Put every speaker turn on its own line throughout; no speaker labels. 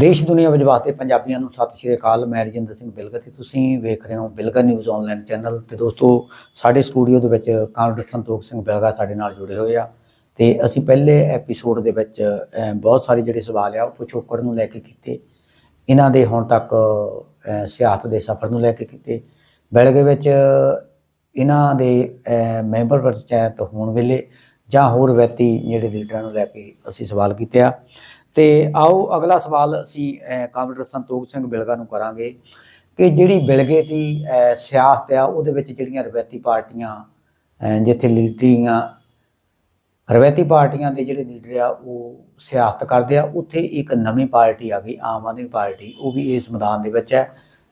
ਦੇਸ਼ ਦੁਨੀਆ ਵਿੱਚ ਵਾਸਤੇ ਪੰਜਾਬੀਆਂ ਨੂੰ ਸਤਿ ਸ਼੍ਰੀ ਅਕਾਲ। ਮੈਂ ਰਜਿੰਦਰ ਸਿੰਘ ਬਿਲਗਾ ਤੇ ਤੁਸੀਂ ਵੇਖ ਰਹੇ ਹੋ ਬਿਲਗਾ ਨਿਊਜ਼ ਆਨਲਾਈਨ ਚੈਨਲ ਤੇ ਦੋਸਤੋ, ਸਾਡੇ ਸਟੂਡੀਓ ਦੇ ਵਿੱਚ ਕਾਮਰੇਡ ਸੰਤੋਖ ਸਿੰਘ ਬਿਲਗਾ ਸਾਡੇ ਨਾਲ ਜੁੜੇ ਹੋਏ ਆ। ਤੇ ਅਸੀਂ ਪਹਿਲੇ ਐਪੀਸੋਡ ਦੇ ਵਿੱਚ ਬਹੁਤ ਸਾਰੇ ਜਿਹੜੇ ਸਵਾਲ ਆ, ਉਹ ਪਿਛੋਕੜ ਨੂੰ ਲੈ ਕੇ ਕੀਤੇ। ਇਹਨਾਂ ਦੇ ਹੁਣ ਤੱਕ ਸਿਆਸਤ ਦੇ ਸਫ਼ਰ ਨੂੰ ਲੈ ਕੇ ਕੀਤੇ। ਬਿਲਗੇ ਵਿੱਚ ਇਹਨਾਂ ਦੇ ਮੈਂਬਰ ਪੰਚਾਇਤ ਹੋਣ ਵੇਲੇ ਜਾਂ ਹੋਰ ਵਿਅਕਤੀ, ਜਿਹੜੇ ਲੀਡਰਾਂ ਨੂੰ ਲੈ ਕੇ ਅਸੀਂ ਸਵਾਲ ਕੀਤੇ ਆ। ਤੇ ਆਓ ਅਗਲਾ ਸਵਾਲ ਅਸੀਂ ਅਹ, ਕਾਮਰੇਡ ਸੰਤੋਖ ਸਿੰਘ ਬਿਲਗਾ ਨੂੰ ਕਰਾਂਗੇ ਕਿ ਜਿਹੜੀ ਬਿਲਗੇ ਦੀ ਸਿਆਸਤ ਆ ਉਹਦੇ ਵਿੱਚ ਜਿਹੜੀਆਂ ਰਵਾਇਤੀ ਪਾਰਟੀਆਂ ਜਿੱਥੇ ਲੀਡਰੀਆਂ ਰਵਾਇਤੀ ਪਾਰਟੀਆਂ ਦੇ ਜਿਹੜੇ ਲੀਡਰ ਆ ਉਹ ਸਿਆਸਤ ਕਰਦੇ ਆ ਉੱਥੇ ਇੱਕ ਨਵੀਂ ਪਾਰਟੀ ਆ ਗਈ ਆਮ ਆਦਮੀ ਪਾਰਟੀ ਉਹ ਵੀ ਇਸ ਮੈਦਾਨ ਦੇ ਵਿੱਚ ਹੈ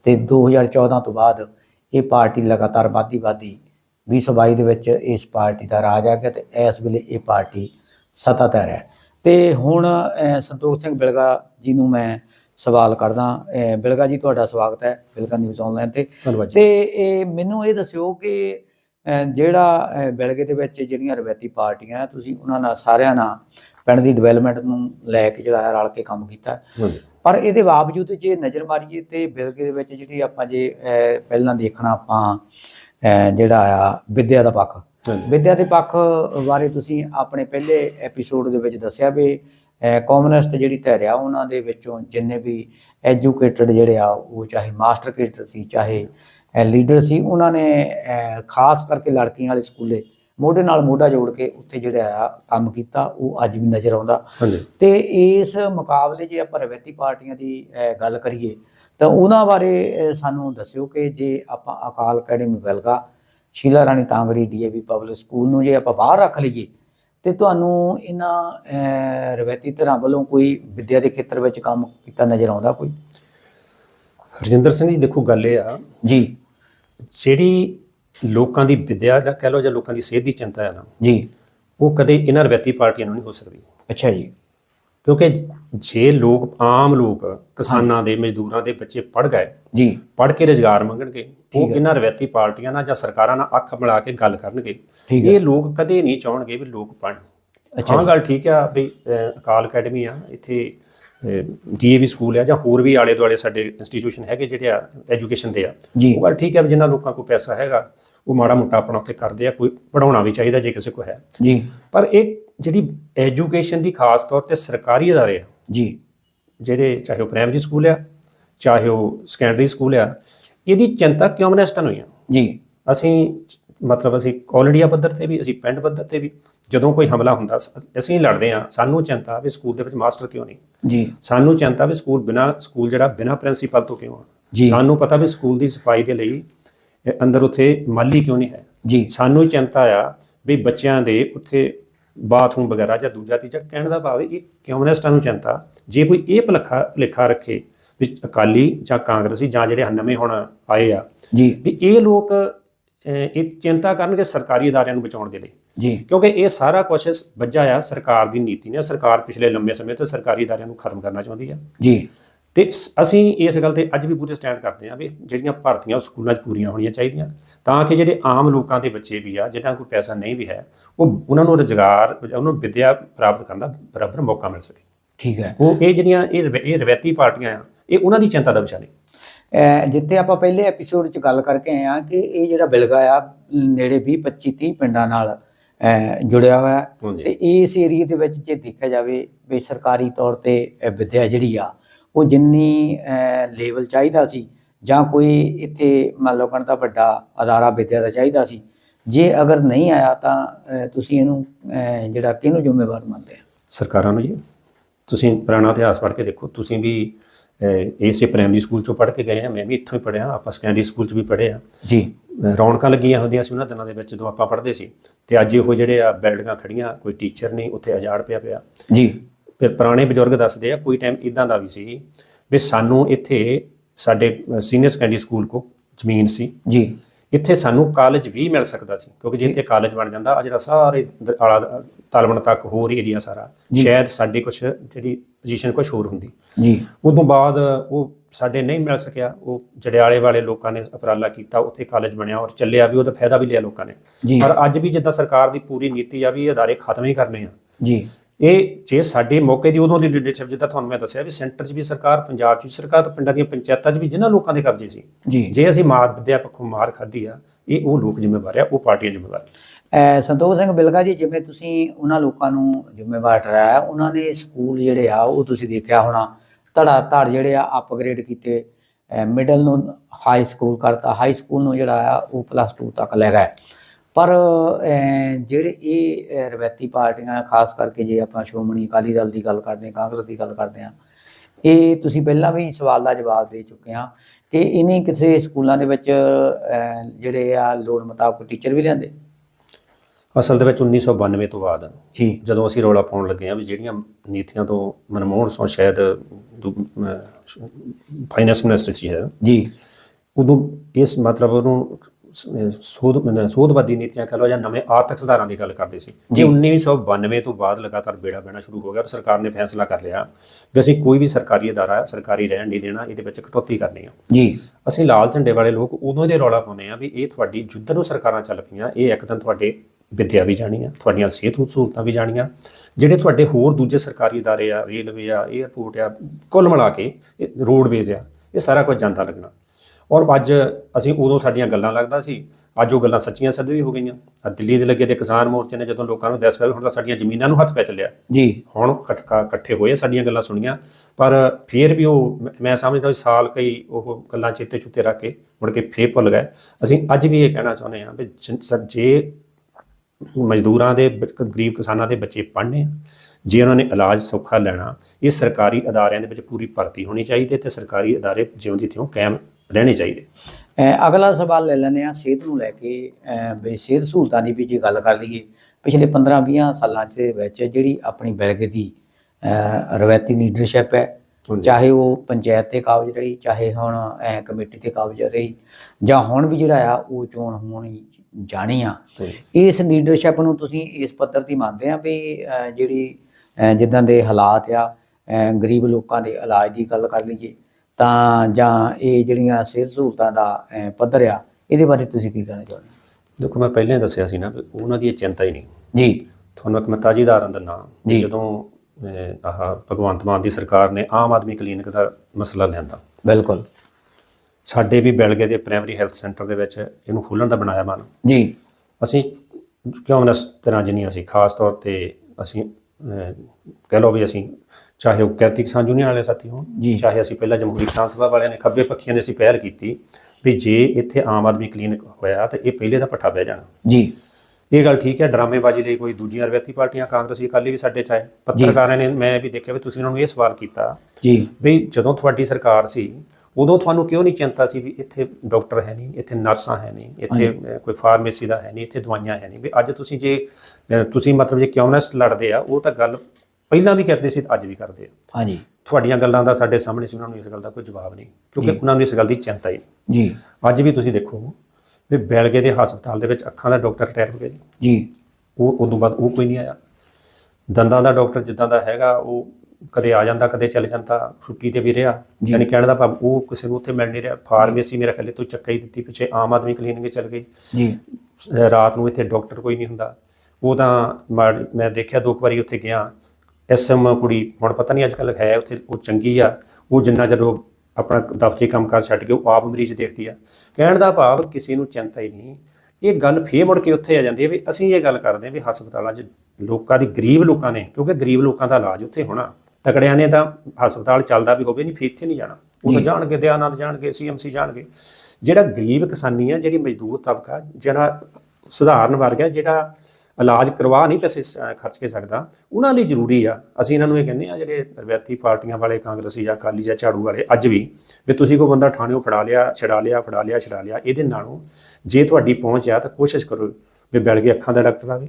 ਤੇ 2014 ਤੋਂ ਬਾਅਦ ਇਹ ਪਾਰਟੀ ਲਗਾਤਾਰ ਵਧਦੀ ਵਧਦੀ 2022 ਦੇ ਵਿੱਚ ਇਸ ਪਾਰਟੀ ਦਾ ਰਾਜ ਆ ਗਿਆ ਤੇ ਇਸ ਵੇਲੇ ਇਹ ਪਾਰਟੀ ਸੱਤਾਧਰ ਹੈ ਤੇ ਹੁਣ ਸੰਤੋਖ ਸਿੰਘ ਬਿਲਗਾ ਜੀ ਨੂੰ ਮੈਂ ਸਵਾਲ ਕਰਦਾ ਬਿਲਗਾ ਜੀ ਤੁਹਾਡਾ ਸਵਾਗਤ ਹੈ ਬਿਲਗਾ ਨਿਊਜ਼ ਆਨਲਾਈਨ ਤੇ। ਤੇ ਇਹ ਮੈਨੂੰ ਇਹ ਦੱਸਿਓ ਕਿ ਜਿਹੜਾ ਬਿਲਗੇ ਦੇ ਵਿੱਚ ਜਿਹੜੀਆਂ ਰਵਾਇਤੀ ਪਾਰਟੀਆਂ ਤੁਸੀਂ ਉਹਨਾਂ ਨਾਲ ਸਾਰਿਆਂ ਨਾਲ ਪਿੰਡ ਦੀ ਡਿਵੈਲਪਮੈਂਟ ਨੂੰ ਲੈ ਕੇ ਜਿਹੜਾ ਹੈ ਰਲ ਕੇ ਕੰਮ ਕੀਤਾ। ਪਰ ਇਹਦੇ ਬਾਵਜੂਦ ਜੇ ਨਜ਼ਰ ਮਾਰੀਏ ਤੇ ਬਿਲਗੇ ਦੇ ਵਿੱਚ ਜਿਹੜੀ ਆਪਾਂ ਜੇ ਪਹਿਲਾਂ ਦੇਖਣਾ ਆਪਾਂ ਜਿਹੜਾ ਆ ਵਿਦਿਆ ਦਾ ਪੱਖ ਵਿਦਿਆ ਦੇ ਪੱਖ ਬਾਰੇ ਤੁਸੀਂ ਆਪਣੇ ਪਹਿਲੇ ਐਪੀਸੋਡ ਦੇ ਵਿੱਚ ਦੱਸਿਆ ਵੀ ਕਮਿਊਨਿਸਟ ਜਿਹੜੀ ਧਿਰ ਆ ਉਹਨਾਂ ਦੇ ਵਿੱਚੋਂ ਜਿੰਨੇ ਵੀ ਐਜੂਕੇਟਡ ਜਿਹੜੇ ਆ ਉਹ ਚਾਹੇ ਮਾਸਟਰ ਕੇਡਰ ਸੀ ਚਾਹੇ ਲੀਡਰ ਸੀ ਉਹਨਾਂ ਨੇ ਖਾਸ ਕਰਕੇ ਲੜਕੀਆਂ ਵਾਲੇ ਸਕੂਲੇ ਮੋਢੇ ਨਾਲ ਮੋਢਾ ਜੋੜ ਕੇ ਉੱਥੇ ਜਿਹੜਾ ਆ ਕੰਮ ਕੀਤਾ ਉਹ ਅੱਜ ਵੀ ਨਜ਼ਰ ਆਉਂਦਾ। ਤੇ ਇਸ ਮੁਕਾਬਲੇ ਜੇ ਆਪਾਂ ਰਵਾਇਤੀ ਪਾਰਟੀਆਂ ਦੀ ਗੱਲ ਕਰੀਏ ਤਾਂ ਉਹਨਾਂ ਬਾਰੇ ਸਾਨੂੰ ਦੱਸਿਓ ਕਿ ਜੇ ਆਪਾਂ Akal academy Bilga Sheela Rani Tangri DAV public school ਨੂੰ ਜੇ ਆਪਾਂ ਬਾਹਰ ਰੱਖ ਲਈਏ ਤੇ ਤੁਹਾਨੂੰ ਇਹਨਾਂ ਅਹ, ਰਵਾਇਤੀ ਧਿਰਾਂ ਵੱਲੋਂ ਕੋਈ ਵਿਦਿਆ ਦੇ ਖੇਤਰ ਵਿੱਚ ਕੰਮ ਕੀਤਾ ਨਜ਼ਰ ਆਉਂਦਾ ਕੋਈ?
ਰਜਿੰਦਰ ਸਿੰਘ ਜੀ ਦੇਖੋ ਗੱਲ ਇਹ ਆ
ਜੀ।
ਜਿਹੜੀ ਲੋਕਾਂ ਦੀ ਵਿਦਿਆ ਜਾਂ ਕਹਿ ਲਓ ਜਾਂ ਲੋਕਾਂ ਦੀ ਸਿਹਤ ਦੀ ਚਿੰਤਾ ਹੈ ਨਾ
ਜੀ।
ਉਹ ਕਦੇ ਇਹਨਾਂ ਰਵੈਤੀ ਪਾਰਟੀਆਂ ਨੂੰ ਨਹੀਂ ਹੋ ਸਕਦੀ।
ਅੱਛਾ ਜੀ।
ਕਿਉਂਕਿ ਜੇ ਲੋਕ ਆਮ ਲੋਕ ਕਿਸਾਨਾਂ ਦੇ ਮਜ਼ਦੂਰਾਂ ਦੇ ਬੱਚੇ ਪੜ ਗਏ
ਜੀ।
ਪੜ ਕੇ ਰੁਜ਼ਗਾਰ ਮੰਗਣਗੇ ਉਹ। ਇਹਨਾਂ ਰਵੈਤੀ ਪਾਰਟੀਆਂ ਨਾਲ ਜਾਂ ਸਰਕਾਰਾਂ ਨਾਲ ਅੱਖ ਮਿਲਾ ਕੇ ਗੱਲ ਕਰਨਗੇ ਇਹ ਲੋਕ ਕਦੇ ਨਹੀਂ ਚਾਹਣਗੇ ਵੀ ਲੋਕ ਪੜ੍ਹਨ।
ਅੱਛਾ। ਜੀ।
ਗੱਲ ਠੀਕ ਆ ਵੀ ਅਕਾਲ ਅਕੈਡਮੀ ਆ ਇੱਥੇ ਡੀਏਵੀ ਸਕੂਲ ਆ ਜਾਂ ਹੋਰ ਵੀ ਆਲੇ ਦੁਆਲੇ ਸਾਡੇ ਇੰਸਟੀਟਿਊਸ਼ਨ ਹੈਗੇ ਜਿਹੜੇ ਆ ਐਜੂਕੇਸ਼ਨ ਦੇ ਆ।
ਜੀ।
ਉਹ ਗੱਲ ਠੀਕ ਹੈ ਵੀ ਜਿਨ੍ਹਾਂ ਲੋਕਾਂ ਕੋਲ ਪੈਸਾ ਹੈਗਾ ਉਹ ਮਾੜਾ ਮੋਟਾ ਆਪਣਾ ਉੱਥੇ ਕਰਦੇ ਆ ਕੋਈ ਪੜਾਉਣਾ ਵੀ ਚਾਹੀਦਾ ਜੇ ਕਿਸੇ ਕੋਲ ਹੈ।
ਜੀ।
ਪਰ ਇਹ ਜਿਹੜੀ ਐਜੂਕੇਸ਼ਨ ਦੀ ਖਾਸ ਤੌਰ ਤੇ ਸਰਕਾਰੀ ਅਦਾਰੇ ਆ
ਜੀ।
ਜਿਹੜੇ ਚਾਹੇ ਉਹ ਪ੍ਰਾਇਮਰੀ ਸਕੂਲ ਆ ਚਾਹੇ ਉਹ ਸੈਕੰਡਰੀ ਸਕੂਲ ਆ ਇਹਦੀ ਚਿੰਤਾ ਕਮਿਊਨਿਸਟਾਂ ਨੂੰ ਹੀ ਆ
ਜੀ।
ਅਸੀਂ ਮਤਲਬ ਅਸੀਂ ਕਾਲੋਨੀਆ ਪੱਧਰ ਤੇ ਵੀ ਅਸੀਂ ਪਿੰਡ ਪੱਧਰ ਤੇ ਵੀ ਜਦੋਂ ਕੋਈ ਹਮਲਾ ਹੁੰਦਾ ਅਸੀਂ ਲੜਦੇ ਆ ਸਾਨੂੰ ਚਿੰਤਾ ਵੀ ਸਕੂਲ ਦੇ ਵਿੱਚ ਮਾਸਟਰ ਕਿਉਂ ਨਹੀਂ?
ਜੀ।
ਸਾਨੂੰ ਚਿੰਤਾ ਵੀ ਸਕੂਲ ਬਿਨਾ ਸਕੂਲ ਜਿਹੜਾ ਬਿਨਾ ਪ੍ਰਿੰਸੀਪਲ ਤੋਂ ਕਿਉਂ ਆ। ਸਾਨੂੰ ਪਤਾ ਵੀ ਸਕੂਲ ਦੀ ਸਫ਼ਾਈ ਦੇ ਲਈ ਅੰਦਰ ਉੱਥੇ ਮਾਲੀ ਕਿਉਂ ਨਹੀਂ ਹੈ?
ਜੀ।
ਸਾਨੂੰ ਚਿੰਤਾ ਆ ਵੀ ਬੱਚਿਆਂ ਦੇ ਉੱਥੇ ਬਾਥਰੂਮ ਵਗੈਰਾ ਜਾਂ ਦੂਜਾ ਤੀਜਾ ਕਹਿਣ ਦਾ ਭਾਵ ਇਹ ਕਮਿਊਨਿਸਟਾਂ ਨੂੰ? ਚਿੰਤਾ। ਜੇ ਕੋਈ ਇਹ ਭਲੇਖਾ ਲਿਖਾ ਰੱਖੇ ਵੀ ਅਕਾਲੀ ਜਾਂ ਕਾਂਗਰਸੀ ਜਾਂ ਜਿਹੜੇ ਨਵੇਂ ਹੁਣ ਆਏ ਆ
ਜੀ।
ਵੀ ਇਹ ਲੋਕ ਇਹ ਚਿੰਤਾ ਕਰਨਗੇ ਸਰਕਾਰੀ ਅਦਾਰਿਆਂ ਨੂੰ ਬਚਾਉਣ ਦੇ ਲਈ।
ਜੀ।
ਕਿਉਂਕਿ ਇਹ ਸਾਰਾ ਕੁਝ ਵੱਜਾ ਆ ਸਰਕਾਰ ਦੀ ਨੀਤੀ ਨੇ ਸਰਕਾਰ ਪਿਛਲੇ ਲੰਮੇ ਸਮੇਂ ਤੋਂ ਸਰਕਾਰੀ ਅਦਾਰਿਆਂ ਨੂੰ ਖਤਮ ਕਰਨਾ ਚਾਹੁੰਦੀ ਆ।
ਜੀ।
ਤੇ ਅਸੀਂ ਇਸ ਗੱਲ ਤੇ ਅੱਜ ਵੀ ਪੂਰੇ ਸਟੈਂਡ ਕਰਦੇ ਹਾਂ ਵੀ ਜਿਹੜੀਆਂ ਭਰਤੀਆਂ ਉਹ ਸਕੂਲਾਂ 'ਚ ਪੂਰੀਆਂ ਹੋਣੀਆਂ ਚਾਹੀਦੀਆਂ ਤਾਂ ਕਿ ਜਿਹੜੇ ਆਮ ਲੋਕਾਂ ਦੇ ਬੱਚੇ ਵੀ ਆ ਜਿਨ੍ਹਾਂ ਕੋਲ ਪੈਸਾ ਨਹੀਂ ਵੀ ਹੈ ਉਹ ਉਹਨਾਂ ਨੂੰ ਰੁਜ਼ਗਾਰ ਉਹਨਾਂ ਨੂੰ ਵਿੱਦਿਆ ਪ੍ਰਾਪਤ ਕਰਨ ਦਾ ਬਰਾਬਰ ਮੌਕਾ ਮਿਲ ਸਕੇ।
ਠੀਕ ਹੈ।
ਉਹ ਇਹ ਜਿਹੜੀਆਂ ਇਹ ਇਹ ਰਵੈਤੀ ਪਾਰਟੀਆਂ ਆ ਇਹ ਉਹਨਾਂ ਦੀ ਚਿੰਤਾ ਦਾ ਵਿਸ਼ਾ ਨਹੀਂ
ਜਿੱਥੇ ਆਪਾਂ ਪਹਿਲੇ ਐਪੀਸੋਡ 'ਚ ਗੱਲ ਕਰਕੇ ਆਏ ਆ ਕਿ ਇਹ ਜਿਹੜਾ ਬਿਲਗਾ ਆ ਨੇੜੇ 20 25 30 ਪਿੰਡਾਂ ਨਾਲ ਜੁੜਿਆ ਹੋਇਆ। ਤੇ ਇਸ ਏਰੀਆ ਦੇ ਵਿੱਚ ਜੇ ਦੇਖਿਆ ਜਾਵੇ ਵੀ ਸਰਕਾਰੀ ਤੌਰ ਤੇ ਵਿਦਿਆ ਜਿਹੜੀ ਆ ਉਹ ਜਿੰਨੀ ਲੈਵਲ ਚਾਹੀਦਾ ਸੀ ਜਾਂ ਕੋਈ ਇੱਥੇ ਮੰਨ ਲਓ ਕਹਿੰਦਾ ਵੱਡਾ ਅਦਾਰਾ ਵਿਦਿਆ ਦਾ ਚਾਹੀਦਾ ਸੀ ਜੇ ਅਗਰ ਨਹੀਂ ਆਇਆ ਤਾਂ ਤੁਸੀਂ ਇਹਨੂੰ ਜਿਹੜਾ ਕਿਹਨੂੰ ਜ਼ਿੰਮੇਵਾਰ ਮੰਨਦੇ ਆ?
ਸਰਕਾਰਾਂ ਨੂੰ ਜੀ। ਤੁਸੀਂ ਪੁਰਾਣਾ ਇਤਿਹਾਸ ਪੜ੍ਹ ਕੇ ਦੇਖੋ ਤੁਸੀਂ ਵੀ ਇਸੇ ਪ੍ਰਾਇਮਰੀ ਸਕੂਲ ਚੋਂ ਪੜ੍ਹ ਕੇ ਗਏ ਆ ਮੈਂ ਵੀ ਇੱਥੋਂ ਹੀ ਪੜ੍ਹਿਆ ਆਪਾਂ ਸੈਕੰਡਰੀ ਸਕੂਲ ਚ ਵੀ ਪੜ੍ਹੇ
ਜੀ।
ਆ ਰੌਣਕਾਂ ਲੱਗੀਆਂ ਹੁੰਦੀਆਂ ਸੀ ਉਹਨਾਂ ਦਿਨਾਂ ਦੇ ਵਿੱਚ ਜਦੋਂ ਆਪਾਂ ਪੜ੍ਹਦੇ ਸੀ। ਤੇ ਅੱਜ ਇਹੋ ਜਿਹੜੇ ਆ ਬਿਲਡਿੰਗਾਂ ਖੜੀਆਂ ਕੋਈ ਟੀਚਰ ਨਹੀਂ ਉੱਥੇ ਅਜਾੜ ਪਿਆ ਪਿਆ।
ਜੀ।
ਫਿਰ ਪੁਰਾਣੇ ਬਜ਼ੁਰਗ ਦੱਸਦੇ ਆ ਕੋਈ ਟਾਈਮ ਇਦਾਂ ਦਾ ਵੀ ਸੀ ਵੀ ਸਾਨੂੰ ਇੱਥੇ ਸਾਡੇ ਸੀਨੀਅਰ ਸੈਕੰਡਰੀ ਸਕੂਲ ਕੋ ਜ਼ਮੀਨ ਸੀ।
ਜੀ।
ਇੱਥੇ ਸਾਨੂੰ ਕਾਲਜ ਵੀ ਮਿਲ ਸਕਦਾ ਸੀ ਕਿਉਂਕਿ ਜੇ ਇੱਥੇ ਕਾਲਜ ਬਣ ਜਾਂਦਾ ਆ ਜਿਹੜਾ ਸਾਰੇ ਆਲਾ ਤਾਲਵਣ ਤੱਕ ਹੋਰ ਏਰੀਆ ਸਾਰਾ। ਸ਼ਾਇਦ ਸਾਡੀ ਕੁਝ ਜਿਹੜੀ ਪੋਜੀਸ਼ਨ ਕੁਝ ਹੋਰ ਹੁੰਦੀ।
ਜੀ।
ਉਦੋਂ ਬਾਅਦ ਉਹ ਸਾਡੇ ਨਹੀਂ ਮਿਲ ਸਕਿਆ ਉਹ ਜੜਿਆਲੇ ਵਾਲੇ ਲੋਕਾਂ ਨੇ ਉਪਰਾਲਾ ਕੀਤਾ ਉੱਥੇ ਕਾਲਜ ਬਣਿਆ ਔਰ ਚੱਲਿਆ ਵੀ ਉਹਦਾ ਫਾਇਦਾ ਵੀ ਲਿਆ ਲੋਕਾਂ ਨੇ। ਪਰ ਅੱਜ ਵੀ ਜਿੱਦਾਂ ਸਰਕਾਰ ਦੀ ਪੂਰੀ ਨੀਤੀ ਆ ਵੀ ਇਹ ਅਦਾਰੇ ਖਤਮ ਹੀ ਕਰਨੇ ਆ।
ਜੀ।
ਇਹ ਜੇ ਸਾਡੇ ਮੌਕੇ ਦੀ ਉਦੋਂ ਦੀ ਲੀਡਰਸ਼ਿਪ ਜਿੱਦਾਂ ਤੁਹਾਨੂੰ ਮੈਂ ਦੱਸਿਆ ਵੀ ਸੈਂਟਰ 'ਚ ਵੀ ਸਰਕਾਰ ਪੰਜਾਬ 'ਚ ਵੀ ਸਰਕਾਰ ਤੇ ਪਿੰਡਾਂ ਦੀਆਂ ਪੰਚਾਇਤਾਂ 'ਚ ਵੀ ਜਿਨ੍ਹਾਂ ਲੋਕਾਂ ਦੇ ਕਬਜ਼ੇ ਸੀ।
ਜੀ।
ਅਸੀਂ ਮਾਰ ਵਿਦਿਆ ਪੱਖੋਂ ਮਾਰ ਖਾਧੀ ਆ ਇਹ ਉਹ ਲੋਕ ਜ਼ਿੰਮੇਵਾਰ ਆ ਉਹ ਪਾਰਟੀਆਂ ਜ਼ਿੰਮੇਵਾਰ
ਸੰਤੋਖ ਸਿੰਘ ਬਿਲਗਾ ਜੀ ਜਿਵੇਂ ਤੁਸੀਂ ਉਹਨਾਂ ਲੋਕਾਂ ਨੂੰ ਜ਼ਿੰਮੇਵਾਰ ਠਹਿਰਾਇਆ ਉਹਨਾਂ ਨੇ ਸਕੂਲ ਜਿਹੜੇ ਆ ਉਹ ਤੁਸੀਂ ਦੇਖਿਆ ਹੋਣਾ ਧੜਾ ਧੜ ਜਿਹੜੇ ਆ ਅਪਗ੍ਰੇਡ ਕੀਤੇ ਮਿਡਲ ਨੂੰ ਹਾਈ ਸਕੂਲ ਕਰਤਾ ਹਾਈ ਸਕੂਲ ਨੂੰ ਜਿਹੜਾ ਆ ਉਹ ਪਲੱਸ 2 ਤੱਕ ਲੈ ਗਏ। ਪਰ ਜਿਹੜੇ ਇਹ ਰਵਾਇਤੀ ਪਾਰਟੀਆਂ ਖਾਸ ਕਰਕੇ ਜੇ ਆਪਾਂ ਸ਼੍ਰੋਮਣੀ ਅਕਾਲੀ ਦਲ ਦੀ ਗੱਲ ਕਰਦੇ ਹਾਂ ਕਾਂਗਰਸ ਦੀ ਗੱਲ ਕਰਦੇ ਹਾਂ ਇਹ ਤੁਸੀਂ ਪਹਿਲਾਂ ਵੀ ਸਵਾਲ ਦਾ ਜਵਾਬ ਦੇ ਚੁੱਕੇ ਆ ਕਿ ਇਹਨੇ ਕਿਸੇ ਸਕੂਲਾਂ ਦੇ ਵਿੱਚ ਜਿਹੜੇ ਆ ਲੋੜ ਮੁਤਾਬਕ ਟੀਚਰ ਵੀ ਲਿਆਂਦੇ?
ਅਸਲ ਦੇ ਵਿੱਚ 1992 ਤੋਂ ਬਾਅਦ
ਜੀ।
ਜਦੋਂ ਅਸੀਂ ਰੌਲਾ ਪਾਉਣ ਲੱਗੇ ਆ ਵੀ ਜਿਹੜੀਆਂ ਨੀਤੀਆਂ ਤੋਂ ਮਨਮੋਹਨ ਸਿੰਘ ਸ਼ਾਇਦ ਫਾਈਨੈਂਸ ਮਿਨਿਸਟਰ ਸੀ ਹੈ
ਜੀ।
ਉਦੋਂ ਇਸ ਮਤਲਬ ਉਹਨੂੰ ਸ- ਸੋਧ ਮਤਲਬ ਸੋਧਵਾਦੀ ਨੀਤੀਆਂ ਕਹ ਲਓ ਜਾਂ ਨਵੇਂ ਆਰਥਿਕ ਸੁਧਾਰਾਂ ਦੀ ਗੱਲ ਕਰਦੇ ਸੀ। ਜੇ 1992 ਤੋਂ ਬਾਅਦ ਲਗਾਤਾਰ ਬੇੜਾ ਬਹਿਣਾ ਸ਼ੁਰੂ ਹੋ ਗਿਆ ਔਰ ਸਰਕਾਰ ਨੇ ਫੈਸਲਾ ਕਰ ਲਿਆ ਵੀ ਅਸੀਂ ਕੋਈ ਵੀ ਸਰਕਾਰੀ ਅਦਾਰਾ ਸਰਕਾਰੀ ਰਹਿਣ ਨਹੀਂ ਦੇਣਾ ਇਹਦੇ ਵਿੱਚ ਕਟੌਤੀ ਕਰਨੀ ਆ।
ਜੀ।
ਅਸੀਂ ਲਾਲ ਝੰਡੇ ਵਾਲੇ ਲੋਕ ਉਦੋਂ ਦੇ ਰੌਲਾ ਪਾਉਂਦੇ ਆ ਵੀ ਇਹ ਤੁਹਾਡੀ ਜਿੱਧਰ ਨੂੰ ਸਰਕਾਰਾਂ ਚੱਲ ਪਈਆਂ ਇਹ ਇੱਕ ਦਿਨ ਤੁਹਾਡੇ ਵਿੱਦਿਆ ਵੀ ਜਾਣੀਆਂ ਤੁਹਾਡੀਆਂ ਸਿਹਤ ਸਹੂਲਤਾਂ ਵੀ ਜਾਣੀਆਂ। ਜਿਹੜੇ ਤੁਹਾਡੇ ਹੋਰ ਦੂਜੇ ਸਰਕਾਰੀ ਅਦਾਰੇ ਆ ਰੇਲਵੇ ਆ 에ਅਰਪੋਰਟ ਆ ਕੁੱਲ ਮਿਲਾ ਕੇ ਰੋਡਵੇਜ਼ ਆ ਇਹ ਸਾਰਾ ਕੁਝ ਜਾਂਦਾ ਲੱਗਣਾ। ਔਰ ਅੱਜ ਅਸੀਂ ਉਦੋਂ ਸਾਡੀਆਂ ਗੱਲਾਂ ਲੱਗਦਾ ਸੀ ਅੱਜ ਉਹ ਗੱਲਾਂ ਸੱਚੀਆਂ ਸਿੱਧ ਵੀ ਹੋ ਗਈਆਂ। ਆ ਦਿੱਲੀ ਦੇ ਲੱਗੇ ਦੇ ਕਿਸਾਨ ਮੋਰਚੇ ਨੇ ਜਦੋਂ ਲੋਕਾਂ ਨੂੰ ਦੱਸ ਪਿਆ ਵੀ ਹੁਣ ਤਾਂ ਸਾਡੀਆਂ ਜ਼ਮੀਨਾਂ ਨੂੰ ਹੱਥ ਪੈ ਚੱਲਿਆ।
ਜੀ।
ਹੁਣ ਇਕੱਠਾ ਇਕੱਠੇ ਹੋਏ ਸਾਡੀਆਂ ਗੱਲਾਂ ਸੁਣੀਆਂ। ਪਰ ਫੇਰ ਵੀ ਉਹ ਮੈਂ- ਸਮਝਦਾ ਸਾਲ ਕਈ ਉਹ ਗੱਲਾਂ ਚੇਤੇ ਚੁੱਤੇ ਰੱਖ ਕੇ ਮੁੜ ਕੇ ਫੇਰ ਭੁੱਲ ਗਏ। ਅਸੀਂ ਅੱਜ ਵੀ ਇਹ ਕਹਿਣਾ ਚਾਹੁੰਦੇ ਹਾਂ ਵੀ ਜੇ ਮਜ਼ਦੂਰਾਂ ਦੇ ਗਰੀਬ ਕਿਸਾਨਾਂ ਦੇ ਬੱਚੇ ਪੜ੍ਹਨੇ ਆ ਜੇ ਉਹਨਾਂ ਨੇ ਇਲਾਜ ਸੌਖਾ ਲੈਣਾ ਇਹ ਸਰਕਾਰੀ ਅਦਾਰਿਆਂ ਦੇ ਵਿੱਚ ਪੂਰੀ ਭਰਤੀ ਹੋਣੀ ਚਾਹੀਦੀ ਤੇ ਸਰਕਾਰੀ ਅਦਾਰੇ ਜਿਉਂ ਦੀ ਤਿਉਂ ਕਾਇਮ ਰਹਿਣੇ ਚਾਹੀਦੇ।
ਅਗਲਾ ਸਵਾਲ ਲੈ ਲੈਂਦੇ ਆ ਸਿਹਤ ਨੂੰ ਲੈ ਕੇ। ਵੀ ਸਿਹਤ ਸਹੂਲਤਾਂ ਦੀ ਵੀ ਜੇ ਗੱਲ ਕਰ ਲਈਏ ਪਿਛਲੇ 15-20 ਸਾਲਾਂ ਦੇ ਵਿੱਚ ਜਿਹੜੀ ਆਪਣੀ ਬੈਲਗ ਦੀ ਰਵਾਇਤੀ ਲੀਡਰਸ਼ਿਪ ਹੈ। ਚਾਹੇ ਉਹ ਪੰਚਾਇਤ ਤੇ ਕਾਬਜ ਰਹੀ ਚਾਹੇ ਹੁਣ ਕਮੇਟੀ ਤੇ ਕਾਬਜ ਰਹੀ ਜਾਂ ਹੁਣ ਵੀ ਜਿਹੜਾ ਆ ਉਹ ਚੋਣ ਹੋਣੀ ਜਾਣੀ ਆ। ਇਸ ਲੀਡਰਸ਼ਿਪ ਨੂੰ ਤੁਸੀਂ ਇਸ ਪੱਧਰ ਦੀ ਮੰਨਦੇ ਆ ਵੀ ਜਿਹੜੀ ਜਿੱਦਾਂ ਦੇ ਹਾਲਾਤ ਆ ਗਰੀਬ ਲੋਕਾਂ ਦੇ ਇਲਾਜ ਦੀ ਗੱਲ ਕਰ ਲਈਏ ਤਾਂ ਜਾਂ ਇਹ ਜਿਹੜੀਆਂ ਸਿਹਤ ਸਹੂਲਤਾਂ ਦਾ ਪੱਧਰ ਆ ਇਹਦੇ ਬਾਰੇ ਤੁਸੀਂ ਕੀ ਕਹਿਣਾ ਚਾਹੁੰਦੇ?
ਦੇਖੋ ਮੈਂ ਪਹਿਲਾਂ ਹੀ ਦੱਸਿਆ ਸੀ ਨਾ ਉਹਨਾਂ ਦੀ ਇਹ ਚਿੰਤਾ ਹੀ ਨਹੀਂ।
ਜੀ।
ਤੁਹਾਨੂੰ ਇੱਕ ਮੈਂ ਤਾਜੀ ਉਦਾਹਰਨ ਦਿੰਦਾ
ਜੀ।
ਜਦੋਂ ਆਹ ਭਗਵੰਤ ਮਾਨ ਦੀ ਸਰਕਾਰ ਨੇ ਆਮ ਆਦਮੀ ਕਲੀਨਿਕ ਦਾ ਮਸਲਾ ਲਿਆਂਦਾ।
ਬਿਲਕੁਲ।
ਸਾਡੇ ਵੀ ਬਿਲਗੇ ਦੇ ਪ੍ਰਾਇਮਰੀ ਹੈਲਥ ਸੈਂਟਰ ਦੇ ਵਿੱਚ ਇਹਨੂੰ ਖੋਲ੍ਹਣ ਦਾ ਬਣਾਇਆ ਮਨ।
ਜੀ।
ਅਸੀਂ ਕਿਉਂ ਨਾ ਤਰ੍ਹਾਂ ਜਿੰਨੀਆਂ ਅਸੀਂ? ਖਾਸ ਤੌਰ ਤੇ ਅਸੀਂ ਕਹਿ ਲਓ ਵੀ ਅਸੀਂ ਚਾਹੇ ਉਹ ਕਿਰਤੀ ਕਿਸਾਨ ਯੂਨੀਅਨ ਵਾਲੇ ਸਾਥੀ ਹੋਣ
ਜੀ।
ਚਾਹੇ ਅਸੀਂ ਪਹਿਲਾਂ ਜਮਹੂਰੀ ਕਿਸਾਨ ਸਭਾ ਵਾਲਿਆਂ ਨੇ ਖੱਬੇ ਪੱਖੀਆਂ ਨੇ ਅਸੀਂ ਪਹਿਲ ਕੀਤੀ ਵੀ ਜੇ ਇੱਥੇ ਆਮ ਆਦਮੀ ਕਲੀਨਿਕ ਹੋਇਆ ਤਾਂ ਇਹ ਪਹਿਲੇ ਦਾ ਪੱਠਾ ਬਹਿ ਜਾਣਾ।
ਜੀ।
ਇਹ ਗੱਲ ਠੀਕ ਹੈ ਡਰਾਮੇਬਾਜ਼ੀ ਲਈ ਕੋਈ ਦੂਜੀਆਂ ਰਵਾਇਤੀ ਪਾਰਟੀਆਂ ਕਾਂਗਰਸੀ ਅਕਾਲੀ ਵੀ ਸਾਡੇ ਚ ਆਏ। ਪੱਤਰਕਾਰਾਂ ਨੇ ਮੈਂ ਵੀ ਦੇਖਿਆ ਵੀ ਤੁਸੀਂ ਉਹਨਾਂ ਨੂੰ ਇਹ ਸਵਾਲ ਕੀਤਾ
ਜੀ।
ਵੀ ਜਦੋਂ ਤੁਹਾਡੀ ਸਰਕਾਰ ਸੀ ਉਦੋਂ ਤੁਹਾਨੂੰ ਕਿਉਂ ਨਹੀਂ ਚਿੰਤਾ ਸੀ ਵੀ ਇੱਥੇ ਡਾਕਟਰ ਹੈ ਨਹੀਂ ਇੱਥੇ ਨਰਸਾਂ ਹੈ ਨਹੀਂ ਇੱਥੇ ਕੋਈ ਫਾਰਮੇਸੀ ਦਾ ਹੈ ਨਹੀਂ ਇੱਥੇ ਦਵਾਈਆਂ ਹੈ ਨਹੀਂ? ਵੀ ਅੱਜ ਤੁਸੀਂ ਜੇ ਤੁਸੀਂ ਮਤਲਬ ਜੇ ਕਿਉਨੈਸਟ ਲੜਦੇ ਆ ਉਹ ਤਾਂ ਗੱਲ ਪਹਿਲਾਂ ਵੀ ਕਰਦੇ ਸੀ ਤੇ ਅੱਜ ਵੀ ਕਰਦੇ ਆ।
ਹਾਂਜੀ।
ਤੁਹਾਡੀਆਂ ਗੱਲਾਂ ਦਾ ਸਾਡੇ ਸਾਹਮਣੇ ਸੀ ਉਹਨਾਂ ਨੂੰ ਇਸ ਗੱਲ ਦਾ ਕੋਈ ਜਵਾਬ ਨਹੀਂ ਕਿਉਂਕਿ ਉਹਨਾਂ ਨੂੰ ਇਸ ਗੱਲ ਦੀ ਚਿੰਤਾ ਹੀ
ਜੀ।
ਅੱਜ ਵੀ ਤੁਸੀਂ ਦੇਖੋ ਵੀ ਬੈਲਗੇ ਦੇ ਹਸਪਤਾਲ ਦੇ ਵਿੱਚ ਅੱਖਾਂ ਦਾ ਡਾਕਟਰ ਰਿਟਾਇਰ ਹੋ ਗਿਆ ਜੀ।
ਜੀ।
ਉਹ ਉਦੋਂ ਬਾਅਦ ਉਹ ਕੋਈ ਨਹੀਂ ਆਇਆ। ਦੰਦਾਂ ਦਾ ਡਾਕਟਰ ਜਿੱਦਾਂ ਦਾ ਹੈਗਾ ਉਹ ਕਦੇ ਆ ਜਾਂਦਾ ਕਦੇ ਚਲੇ ਜਾਂਦਾ ਛੁੱਟੀ ਤੇ ਵੀ ਰਿਹਾ। ਯਾਨੀ ਕਹਿਣ ਦਾ ਭਾਵ ਉਹ ਕਿਸੇ ਨੂੰ ਉੱਥੇ ਮਿਲ ਨਹੀਂ ਰਿਹਾ। ਫਾਰਮੇਸੀ ਮੇਰਾ ਖੱਲੇ ਤੋਂ ਚੱਕਾ ਹੀ ਦਿੱਤੀ ਪਿੱਛੇ ਆਮ ਆਦਮੀ ਕਲੀਨਿਕ ਚਲ ਗਈ।
ਜੀ।
ਰਾਤ ਨੂੰ ਇੱਥੇ ਡਾਕਟਰ ਕੋਈ ਨਹੀਂ ਹੁੰਦਾ। ਉਹ ਤਾਂ ਮੈਂ ਦੇਖਿਆ ਦੋ ਵਾਰੀ ਉੱਥੇ ਗਿਆ। ਐਸਐਮ ਕੁੜੀ ਹੁਣ ਪਤਾ ਨਹੀਂ ਅੱਜ ਕੱਲ੍ਹ ਹੈ ਉੱਥੇ ਉਹ ਚੰਗੀ ਆ। ਉਹ ਜਿੰਨਾ ਜਦੋਂ ਆਪਣਾ ਦਫ਼ਤਰੀ ਕੰਮਕਾਰ ਛੱਡ ਕੇ ਉਹ ਆਪ ਮਰੀਜ਼ ਦੇਖਦੀ ਆ। ਕਹਿਣ ਦਾ ਭਾਵ ਕਿਸੇ ਨੂੰ ਚਿੰਤਾ ਹੀ ਨਹੀਂ। ਇਹ ਗੱਲ ਫੇਰ ਮੁੜ ਕੇ ਉੱਥੇ ਆ ਜਾਂਦੀ ਹੈ ਵੀ ਅਸੀਂ ਇਹ ਗੱਲ ਕਰਦੇ ਹਾਂ ਵੀ ਹਸਪਤਾਲਾਂ 'ਚ ਲੋਕਾਂ ਦੀ ਗਰੀਬ ਲੋਕਾਂ ਨੇ ਕਿਉਂਕਿ ਗਰੀਬ ਲੋਕਾਂ ਦਾ ਇਲਾਜ ਉੱਥੇ ਹੋਣਾ। ਤਕੜਿਆਂ ਨੇ ਤਾਂ ਹਸਪਤਾਲ ਚੱਲਦਾ ਵੀ ਹੋਵੇ ਨਹੀਂ ਫੇਰ ਇੱਥੇ ਨਹੀਂ ਜਾਣਾ। ਉਹ। ਜਾਣਗੇ ਦਿਆਨੰਦ ਜਾਣਗੇ ਸੀਐਮਸੀ ਜਾਣਗੇ। ਜਿਹੜਾ ਗਰੀਬ ਕਿਸਾਨੀ ਆ ਜਿਹੜੀ ਮਜ਼ਦੂਰ ਤਬਕਾ ਜਿਹੜਾ ਸਧਾਰਨ ਵਰਗ ਹੈ ਜਿਹੜਾ ਇਲਾਜ ਕਰਵਾ ਨਹੀਂ ਪੈਸੇ ਸ- ਖਰਚ ਕੇ ਸਕਦਾ। ਉਹਨਾਂ ਲਈ ਜ਼ਰੂਰੀ ਆ। ਅਸੀਂ ਇਹਨਾਂ ਨੂੰ ਇਹ ਕਹਿੰਦੇ ਆ ਜਿਹੜੇ ਰਵਾਇਤੀ ਪਾਰਟੀਆਂ ਵਾਲੇ ਕਾਂਗਰਸੀ ਜਾਂ ਅਕਾਲੀ ਜਾਂ ਝਾੜੂ ਵਾਲੇ ਅੱਜ ਵੀ ਵੀ ਤੁਸੀਂ ਕੋਈ ਬੰਦਾ ਥਾਣਿਓਂ ਫੜਾ ਲਿਆ ਛਡਾ ਲਿਆ ਫੜਾ ਲਿਆ ਛਡਾ ਲਿਆ ਇਹਦੇ ਨਾਲੋਂ ਜੇ ਤੁਹਾਡੀ ਪਹੁੰਚ ਆ ਤਾਂ ਕੋਸ਼ਿਸ਼ ਕਰੋ ਵੀ ਬਿਲ ਕੇ ਅੱਖਾਂ ਦਾ ਡਾਕਟਰ ਆਵੇ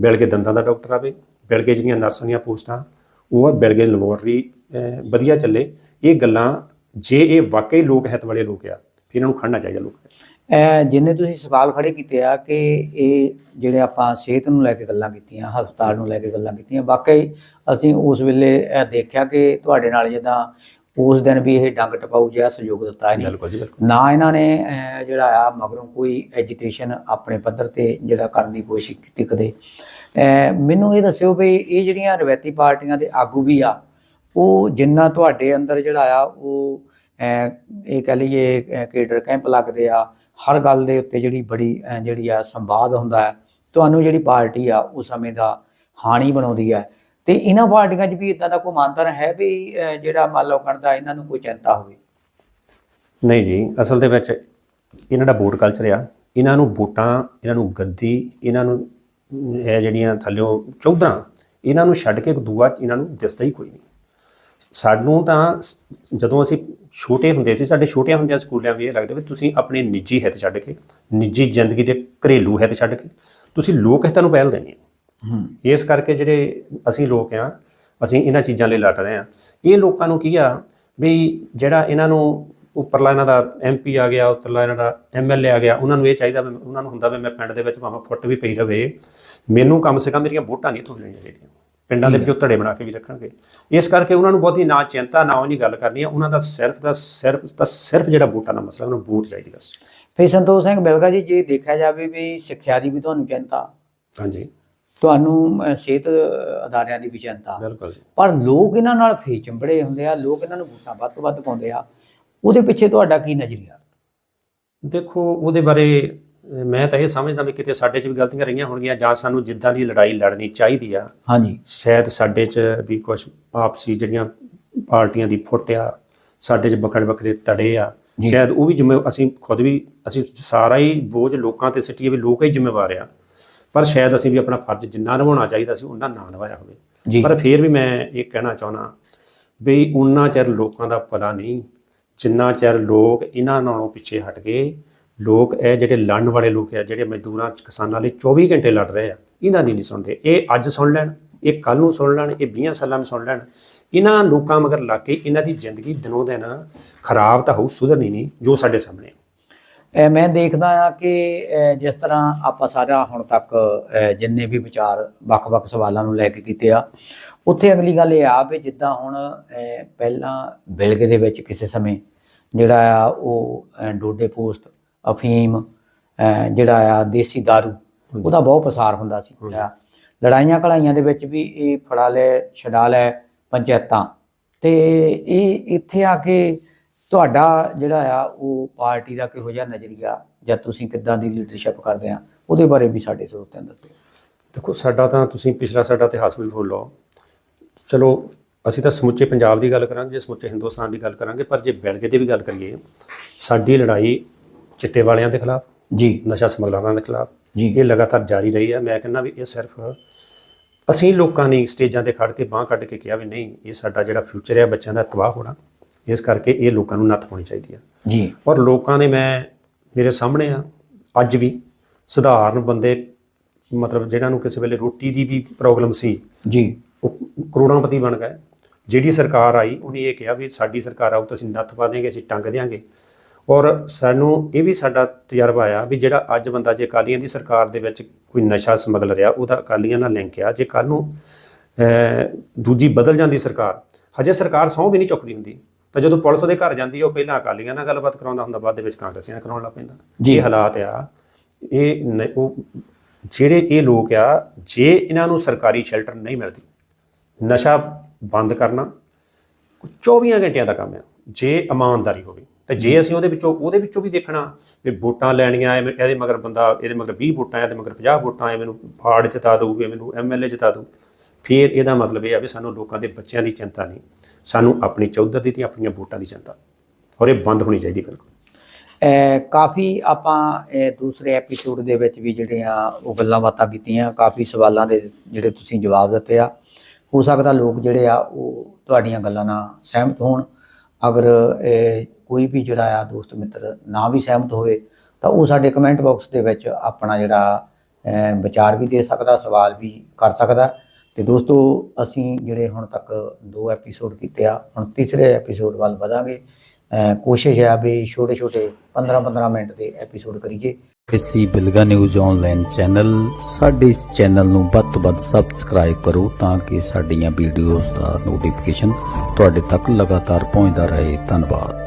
ਬਿਲ ਕੇ ਦੰਦਾਂ ਦਾ ਡਾਕਟਰ ਆਵੇ ਬਿਲ ਕੇ ਜਿਹੜੀਆਂ ਨਰਸਾਂ ਦੀਆਂ ਪੋਸਟਾਂ ਉਹ ਬਿਲ ਕੇ ਲੈਬੋਰਟਰੀ ਅਹ, ਵਧੀਆ ਚੱਲੇ। ਇਹ ਗੱਲਾਂ ਜੇ ਇਹ ਵਾਕਈ ਲੋਕ ਹਿੱਤ ਵਾਲੇ ਲੋਕ ਆ ਫਿਰ ਇਹਨਾਂ ਨੂੰ ਖੜਨਾ ਚਾਹੀਦਾ ਲੋਕ
ਅਹ ਜਿੰਨੇ ਤੁਸੀਂ ਸਵਾਲ ਖੜੇ ਕੀਤੇ ਆ ਕਿ ਇਹ ਜਿਹੜੇ ਆਪਾਂ ਸਿਹਤ ਨੂੰ ਲੈ ਕੇ ਗੱਲਾਂ ਕੀਤੀਆਂ ਹਸਪਤਾਲ ਨੂੰ ਲੈ ਕੇ ਗੱਲਾਂ ਕੀਤੀਆਂ ਵਾਕਈ ਅਸੀਂ ਉਸ ਵੇਲੇ ਇਹ ਦੇਖਿਆ ਕਿ ਤੁਹਾਡੇ ਨਾਲ ਜਿੱਦਾਂ ਉਸ ਦਿਨ ਵੀ ਇਹ ਡੰਗ ਟਪਾਊ ਜਿਹਾ ਸਹਿਯੋਗ ਦਿੱਤਾ ਹੈ ਨਹੀਂ
ਬਿਲਕੁਲ ਜੀ ਬਿਲਕੁਲ।
ਨਾ ਇਹਨਾਂ ਨੇ ਜਿਹੜਾ ਆ ਮਗਰੋਂ ਕੋਈ ਐਜੀਟੇਸ਼ਨ ਆਪਣੇ ਪੱਧਰ ਤੇ ਜਿਹੜਾ ਕਰਨ ਦੀ ਕੋਸ਼ਿਸ਼ ਕੀਤੀ ਕਦੇ। ਮੈਨੂੰ ਇਹ ਦੱਸਿਓ ਵੀ ਇਹ ਜਿਹੜੀਆਂ ਰਵਾਇਤੀ ਪਾਰਟੀਆਂ ਦੇ ਆਗੂ ਵੀ ਆ ਉਹ ਜਿੰਨਾ ਤੁਹਾਡੇ ਅੰਦਰ ਜਿਹੜਾ ਆ ਉਹ ਇਹ ਕਹ ਲਈਏ ਕੇਡਰ ਕੈਂਪ ਲੱਗਦੇ ਆ ਹਰ ਗੱਲ ਦੇ ਉੱਤੇ ਜਿਹੜੀ ਬੜੀ ਜਿਹੜੀ ਆ ਸੰਵਾਦ ਹੁੰਦਾ ਹੈ, ਤੁਹਾਨੂੰ ਜਿਹੜੀ ਪਾਰਟੀ ਆ ਉਹ ਸਮੇਂ ਦਾ ਹਾਣੀ ਬਣਾਉਂਦੀ ਹੈ। ਤੇ ਇਹਨਾਂ ਪਾਰਟੀਆਂ 'ਚ ਵੀ ਇਦਾਂ ਦਾ ਕੋਈ ਮੰਤਰ ਹੈ ਵੀ ਜਿਹੜਾ ਮੰਨ ਲਓ ਕਰਦਾ ਇਹਨਾਂ ਨੂੰ ਕੋਈ ਚਿੰਤਾ ਹੋਵੇ?
ਨਹੀਂ ਜੀ, ਅਸਲ ਦੇ ਵਿੱਚ ਇਹਨਾਂ ਦਾ ਵੋਟ ਕਲਚਰ ਆ। ਇਹਨਾਂ ਨੂੰ ਵੋਟਾਂ, ਇਹਨਾਂ ਨੂੰ ਗੱਦੀ, ਇਹਨਾਂ ਨੂੰ ਇਹ ਜਿਹੜੀਆਂ ਥੱਲਿਓ ਚੌਧਰਾਂ, ਇਹਨਾਂ ਨੂੰ ਛੱਡ ਕੇ ਇੱਕ ਦੂਆ ਇਹਨਾਂ ਨੂੰ ਦਿਸਦਾ ਹੀ ਕੋਈ ਨਹੀਂ। ਸਾਨੂੰ ਤਾਂ ਜਦੋਂ ਅਸੀਂ ਛੋਟੇ ਹੁੰਦੇ ਸੀ ਸਾਡੇ ਛੋਟੇ ਹੁੰਦਿਆਂ ਸਕੂਲਿਆਂ ਵੀ ਇਹ ਲੱਗਦਾ ਵੀ ਤੁਸੀਂ ਆਪਣੇ ਨਿੱਜੀ ਹਿੱਤ ਛੱਡ ਕੇ ਨਿੱਜੀ ਜ਼ਿੰਦਗੀ ਦੇ ਘਰੇਲੂ ਹਿੱਤ ਛੱਡ ਕੇ ਤੁਸੀਂ ਲੋਕ ਹਿੱਤਾਂ ਨੂੰ ਪਹਿਲ ਦੇਣੀ ਹੈ।
ਹੂੰ।
ਇਸ ਕਰਕੇ ਜਿਹੜੇ ਅਸੀਂ ਲੋਕ ਆ ਅਸੀਂ ਇਹਨਾਂ ਚੀਜ਼ਾਂ ਲਈ ਲੜ ਰਹੇ ਆ ਇਹ ਲੋਕਾਂ ਨੂੰ ਕੀ ਆ ਵੀ ਜਿਹੜਾ ਇਹਨਾਂ ਨੂੰ ਉੱਪਰਲਾ ਇਹਨਾਂ ਦਾ ਐਮਪੀ ਆ ਗਿਆ ਉੱਤਰਲਾ ਇਹਨਾਂ ਦਾ ਐਮਐਲਏ ਆ ਗਿਆ ਉਹਨਾਂ ਨੂੰ ਇਹ ਚਾਹੀਦਾ ਵੀ ਉਹਨਾਂ ਨੂੰ ਹੁੰਦਾ ਵੀ ਮੈਂ ਪਿੰਡ ਦੇ ਵਿੱਚ ਭਾਵੇਂ ਫੁੱਟ ਵੀ ਪਈ ਰਵੇ। ਮੈਨੂੰ ਕਮ ਸੇ ਕਮ ਮੇਰੀਆਂ ਵੋਟਾਂ ਨਹੀਂ ਲੈਣੀਆਂ ਚਾਹੀਦੀਆਂ। ਪਿੰਡਾਂ ਦੇ ਵਿੱਚੋਂ ਧੜੇ ਬਣਾ ਕੇ ਵੀ ਰੱਖਣਗੇ। ਇਸ ਕਰਕੇ ਉਹਨਾਂ ਨੂੰ ਬਹੁਤੀ ਨਾ ਚਿੰਤਾ ਨਾ ਉਹਨੀ ਗੱਲ ਕਰਨੀ ਆ ਉਹਨਾਂ ਦਾ ਸਿਰਫ ਦਾ ਸਿਰਫ ਤਾਂ ਸਿਰਫ ਜਿਹੜਾ ਵੋਟਾਂ ਦਾ ਮਸਲਾ ਉਹਨਾਂ ਵੋਟ ਚਾਹੀਦੀ ਬਸ।
ਫਿਰ ਸੰਤੋਖ ਸਿੰਘ ਬਿਲਗਾ ਜੀ ਜੇ ਦੇਖਿਆ ਜਾਵੇ ਵੀ ਸਿੱਖਿਆ ਦੀ ਵੀ ਤੁਹਾਨੂੰ ਚਿੰਤਾ
ਹਾਂਜੀ।
ਤੁਹਾਨੂੰ ਸਿਹਤ ਅਦਾਰਿਆਂ ਦੀ ਵੀ ਚਿੰਤਾ
ਬਿਲਕੁਲ ਜੀ।
ਪਰ ਲੋਕ ਇਹਨਾਂ ਨਾਲ ਫੇ ਚੰਬੜੇ ਹੁੰਦੇ ਆ ਲੋਕ ਇਹਨਾਂ ਨੂੰ ਵੋਟਾਂ ਵੱਧ ਤੋਂ ਵੱਧ ਪਾਉਂਦੇ ਆ। ਉਹਦੇ ਪਿੱਛੇ ਤੁਹਾਡਾ ਕੀ ਨਜ਼ਰੀਆ?
ਦੇਖੋ ਉਹਦੇ ਬਾਰੇ ਮੈਂ ਤਾਂ ਇਹ ਸਮਝਦਾ ਵੀ ਕਿਤੇ ਸਾਡੇ 'ਚ ਵੀ ਗਲਤੀਆਂ ਰਹੀਆਂ ਹੋਣਗੀਆਂ ਜਾਂ ਸਾਨੂੰ ਜਿੱਦਾਂ ਦੀ ਲੜਾਈ ਲੜਨੀ ਚਾਹੀਦੀ ਆ
ਹਾਂਜੀ।
ਸ਼ਾਇਦ ਸਾਡੇ 'ਚ ਵੀ ਕੁਝ ਆਪਸੀ ਜਿਹੜੀਆਂ ਪਾਰਟੀਆਂ ਦੀ ਫੁੱਟ ਆ ਸਾਡੇ 'ਚ ਵੱਖਰੇ ਵੱਖਰੇ ਤੜੇ ਆ। ਸ਼ਾਇਦ ਉਹ ਵੀ ਜਿੰਮੇ ਅਸੀਂ ਖੁਦ ਵੀ ਅਸੀਂ ਸਾਰਾ ਹੀ ਬੋਝ ਲੋਕਾਂ ਤੇ ਸਿੱਟੀਏ ਵੀ ਲੋਕ ਹੀ ਜ਼ਿੰਮੇਵਾਰ ਆ। ਪਰ ਸ਼ਾਇਦ ਅਸੀਂ ਵੀ ਆਪਣਾ ਫਰਜ਼ ਜਿੰਨਾ ਨਿਭਾਉਣਾ ਚਾਹੀਦਾ ਸੀ ਉਹਨਾਂ ਨਾ ਨਿਭਾਇਆ ਹੋਵੇ। ਪਰ ਫਿਰ ਵੀ ਮੈਂ ਇਹ ਕਹਿਣਾ ਚਾਹੁੰਦਾ ਵੀ ਉਨਾ ਚਿਰ ਲੋਕਾਂ ਦਾ ਭਲਾ ਨਹੀਂ ਜਿੰਨਾ ਚਿਰ ਲੋਕ ਇਹਨਾਂ ਨਾਲੋਂ ਪਿੱਛੇ ਹਟ ਗਏ ਲੋਕ, ਇਹ ਜਿਹੜੇ ਲੜਨ ਵਾਲੇ ਲੋਕ ਆ, ਜਿਹੜੇ ਮਜ਼ਦੂਰਾਂ, ਕਿਸਾਨਾਂ ਲਈ 24 ਘੰਟੇ ਲੜ ਰਹੇ ਆ, ਇਹਨਾਂ ਦੀ ਨਹੀਂ ਸੁਣਦੇ। ਇਹ ਅੱਜ ਸੁਣ ਲੈਣ, ਇਹ ਕੱਲ ਨੂੰ ਸੁਣ ਲੈਣ, ਇਹ 20 ਸਾਲਾਂ ਨੂੰ ਸੁਣ ਲੈਣ। ਇਹਨਾਂ ਲੋਕਾਂ ਮਗਰ ਲੱਗ ਕੇ ਇਹਨਾਂ ਦੀ ਜ਼ਿੰਦਗੀ ਦਿਨੋਂ ਦਿਨ ਖਰਾਬ ਤਾਂ ਹੋਊ, ਸੁਧਰਨੀ ਨਹੀਂ, ਜੋ ਸਾਡੇ ਸਾਹਮਣੇ
ਮੈਂ ਦੇਖਦਾ ਆ ਕਿ ਜਿਸ ਤਰ੍ਹਾਂ ਆਪਾਂ ਸਾਰਾ ਹੁਣ ਤੱਕ ਜਿੰਨੇ ਵੀ ਵਿਚਾਰ, ਵੱਖ-ਵੱਖ ਸਵਾਲਾਂ ਨੂੰ ਲੈ ਕੇ ਕੀਤੇ ਆ, ਉੱਥੇ ਅਗਲੀ ਗੱਲ ਇਹ ਆ ਵੀ ਜਿੱਦਾਂ ਹੁਣ ਪਹਿਲਾਂ ਬਿਲਗੇ ਦੇ ਵਿੱਚ ਕਿਸੇ ਸਮੇਂ ਜਿਹੜਾ ਆ, ਉਹ ਡੋਡੇ ਪੋਸਟ ਅਫੀਮ ਜਿਹੜਾ ਆ ਦੇਸੀ दारू ਉਹਦਾ ਬਹੁਤ ਪਸਾਰ ਹੁੰਦਾ ਸੀ। ਲੜਾਈਆਂ ਕੜਾਈਆਂ ਦੇ ਵਿੱਚ ਵੀ ਇਹ ਫੜਾ ਲੈ ਛਡਾ ਲੈ ਪੰਚਾਇਤਾਂ। ਤੇ ਇਹ ਇੱਥੇ ਆ ਕੇ ਤੁਹਾਡਾ ਜਿਹੜਾ ਆ ਉਹ ਪਾਰਟੀ ਦਾ ਕਿਹੋ ਜਿਹਾ ਨਜ਼ਰੀਆ ਜਾਂ ਤੁਸੀਂ ਕਿੱਦਾਂ ਦੀ ਲੀਡਰਸ਼ਿਪ ਕਰਦੇ ਆ ਉਹਦੇ ਬਾਰੇ ਵੀ ਸਾਡੇ ਸਰੋਤਿਆਂ ਦੱਸੋ।
ਦੇਖੋ ਸਾਡਾ ਤਾਂ ਤੁਸੀਂ ਪਿਛਲਾ ਸਾਡਾ ਇਤਿਹਾਸ ਵੀ ਫੋਲੋ ਚਲੋ ਅਸੀਂ ਤਾਂ ਸਮੁੱਚੇ ਪੰਜਾਬ ਦੀ ਗੱਲ ਕਰਾਂਗੇ ਜੇ ਸਮੁੱਚੇ ਹਿੰਦੁਸਤਾਨ ਦੀ ਗੱਲ ਕਰਾਂਗੇ ਪਰ ਜੇ ਬੈਲਗੇ ਦੀ ਵੀ ਗੱਲ ਕਰੀਏ ਸਾਡੀ ਲੜਾਈ ਚਿੱਟੇ ਵਾਲਿਆਂ ਦੇ ਖਿਲਾਫ
ਜੀ।
ਨਸ਼ਾ ਸਮਗਲਰਾਂ ਦੇ ਖਿਲਾਫ।
ਜੀ।
ਇਹ ਲਗਾਤਾਰ ਜਾਰੀ ਰਹੀ ਹੈ। ਮੈਂ ਕਹਿੰਦਾ ਵੀ ਇਹ ਸਿਰਫ ਅਸੀਂ ਲੋਕਾਂ ਨੇ ਸਟੇਜਾਂ ਤੇ ਖੜ ਕੇ ਬਾਹ ਕੱਢ ਕੇ ਕਿਹਾ ਵੀ ਨਹੀਂ ਇਹ ਸਾਡਾ ਜਿਹੜਾ ਫਿਊਚਰ ਹੈ ਬੱਚਿਆਂ ਦਾ ਤਬਾਹ ਹੋਣਾ। ਇਸ ਕਰਕੇ ਇਹ ਲੋਕਾਂ ਨੂੰ ਨੱਥ ਪਾਉਣੀ ਚਾਹੀਦੀ ਹੈ।
ਜੀ।
ਔਰ ਲੋਕਾਂ ਨੇ ਮੈਂ ਮੇਰੇ ਸਾਹਮਣੇ ਆ ਅੱਜ ਵੀ ਸਧਾਰਨ ਬੰਦੇ ਮਤਲਬ ਜਿਹਨਾਂ ਨੂੰ ਕਿਸੇ ਵੇਲੇ ਰੋਟੀ ਦੀ ਵੀ ਪ੍ਰੋਬਲਮ ਸੀ
ਜੀ।
ਉਹ ਕਰੋੜਾਂਪਤੀ ਬਣ ਗਏ। ਜਿਹੜੀ ਸਰਕਾਰ ਆਈ ਉਹਨੇ ਇਹ ਕਿਹਾ ਵੀ ਸਾਡੀ ਸਰਕਾਰ ਆਊ ਤਾਂ ਅਸੀਂ ਨੱਥ ਪਾ ਦੇਂਗੇ ਅਸੀਂ ਟੰਗ ਦੇਾਂਗੇ ਔਰ ਸਾਨੂੰ ਇਹ ਵੀ ਸਾਡਾ ਤਜਰਬਾ ਆ ਵੀ ਜਿਹੜਾ ਅੱਜ ਬੰਦਾ ਜੇ ਅਕਾਲੀਆਂ ਦੀ ਸਰਕਾਰ ਦੇ ਵਿੱਚ ਕੋਈ ਨਸ਼ਾ ਸਮਗਲਰ ਆ ਉਹਦਾ ਅਕਾਲੀਆਂ ਨਾਲ ਲਿੰਕ ਆ। ਜੇ ਕੱਲ ਨੂੰ ਦੂਜੀ ਬਦਲ ਜਾਂਦੀ ਸਰਕਾਰ ਹਜੇ ਸਰਕਾਰ ਸਹੁੰ ਵੀ ਨਹੀਂ ਚੁੱਕਦੀ ਹੁੰਦੀ। ਤਾਂ ਜਦੋਂ ਪੁਲਿਸ ਉਹਦੇ ਘਰ ਜਾਂਦੀ ਉਹ ਪਹਿਲਾਂ ਅਕਾਲੀਆਂ ਨਾਲ ਗੱਲਬਾਤ ਕਰਾਉਂਦਾ ਹੁੰਦਾ ਬਾਅਦ ਦੇ ਵਿੱਚ ਕਾਂਗਰਸੀਆਂ ਨਾਲ ਕਰਾਉਣ ਲੱਗ ਪੈਂਦਾ।
ਜੀ।
ਇਹ ਹਾਲਾਤ ਆ। ਇਹ ਉਹ ਜਿਹੜੇ ਇਹ ਲੋਕ ਆ ਜੇ ਇਹਨਾਂ ਨੂੰ ਸਰਕਾਰੀ ਸ਼ੈਲਟਰ ਨਹੀਂ ਮਿਲਦੀ ਨਸ਼ਾ ਬੰਦ ਕਰਨਾ 24 ਘੰਟਿਆਂ ਦਾ ਕੰਮ ਆ। ਜੇ ਇਮਾਨਦਾਰੀ ਹੋਵੇ ਤੇ ਜੇ ਅਸੀਂ ਉਹਦੇ ਵਿੱਚੋਂ ਉਹਦੇ ਵਿੱਚੋਂ ਵੀ ਦੇਖਣਾ ਵੀ ਵੋਟਾਂ ਲੈਣੀਆਂ ਐਵੇਂ ਇਹਦੇ ਮਗਰ ਬੰਦਾ ਇਹਦੇ ਮਗਰ 20 ਵੋਟਾਂ ਇਹਦੇ ਮਗਰ 50 ਵੋਟਾਂ ਆ ਮੈਨੂੰ ਫਾੜ ਜਿਤਾ ਦਊ ਇਹ ਮੈਨੂੰ ਐਮਐਲਏ ਜਿਤਾ ਦਊ। ਫਿਰ ਇਹਦਾ ਮਤਲਬ ਇਹ ਆ ਵੀ ਸਾਨੂੰ ਲੋਕਾਂ ਦੇ ਬੱਚਿਆਂ ਦੀ ਚਿੰਤਾ ਨਹੀਂ। ਸਾਨੂੰ ਆਪਣੀ ਚੌਧਰ ਦੀ ਤੇ ਆਪਣੀਆਂ ਵੋਟਾਂ ਦੀ ਚਿੰਤਾ। ਔਰ ਇਹ ਬੰਦ ਹੋਣੀ ਚਾਹੀਦੀ ਬਿਲਕੁਲ।
ਕਾਫੀ ਆਪਾਂ ਦੂਸਰੇ ਐਪੀਸੋਡ ਦੇ ਵਿੱਚ ਵੀ ਜਿਹੜੀਆਂ ਉਹ ਗੱਲਾਂ ਬਾਤਾਂ ਕੀਤੀਆਂ ਕਾਫੀ ਸਵਾਲਾਂ ਦੇ ਜਿਹੜੇ ਤੁਸੀਂ ਜਵਾਬ ਦਿੱਤੇ ਆ। ਹੋ ਸਕਦਾ ਲੋਕ ਜਿਹੜੇ ਆ ਉਹ ਤੁਹਾਡੀਆਂ ਗੱਲਾਂ ਨਾਲ ਸਹਿਮਤ ਹੋਣ। ਅਗਰ ਕੋਈ ਵੀ ਜਿਹੜਾ ਆ ਦੋਸਤ ਮਿੱਤਰ ਨਾ ਵੀ ਸਹਿਮਤ ਹੋਵੇ, ਤਾਂ ਉਹ ਸਾਡੇ ਕਮੈਂਟ ਬਾਕਸ ਦੇ ਵਿੱਚ ਆਪਣਾ ਜਿਹੜਾ ਵਿਚਾਰ ਵੀ ਦੇ ਸਕਦਾ, ਸਵਾਲ ਵੀ ਕਰ ਸਕਦਾ। ਤੇ ਦੋਸਤੋ, ਅਸੀਂ ਜਿਹੜੇ ਹੁਣ ਤੱਕ ਦੋ ਐਪੀਸੋਡ ਕੀਤੇ ਆ, ਹੁਣ ਤੀਸਰੇ ਐਪੀਸੋਡ ਵੱਲ ਵਧਾਂਗੇ। ਕੋਸ਼ਿਸ਼ ਹੈ ਵੀ ਛੋਟੇ ਛੋਟੇ 15 15 ਮਿੰਟ ਦੇ ਐਪੀਸੋਡ ਕਰੀਏ।
ਇਸੀ ਬਿਲਗਾ ਨਿਊਜ਼ ਆਨਲਾਈਨ ਚੈਨਲ ਸਾਡੇ ਇਸ ਚੈਨਲ ਨੂੰ ਵੱਧ ਤੋਂ ਵੱਧ ਸਬਸਕ੍ਰਾਈਬ ਕਰੋ ਤਾਂ ਕਿ ਸਾਡੀਆਂ ਵੀਡੀਓਜ਼ ਦਾ ਨੋਟੀਫਿਕੇਸ਼ਨ ਤੁਹਾਡੇ ਤੱਕ ਲਗਾਤਾਰ ਪਹੁੰਚਦਾ ਰਹੇ। ਧੰਨਵਾਦ।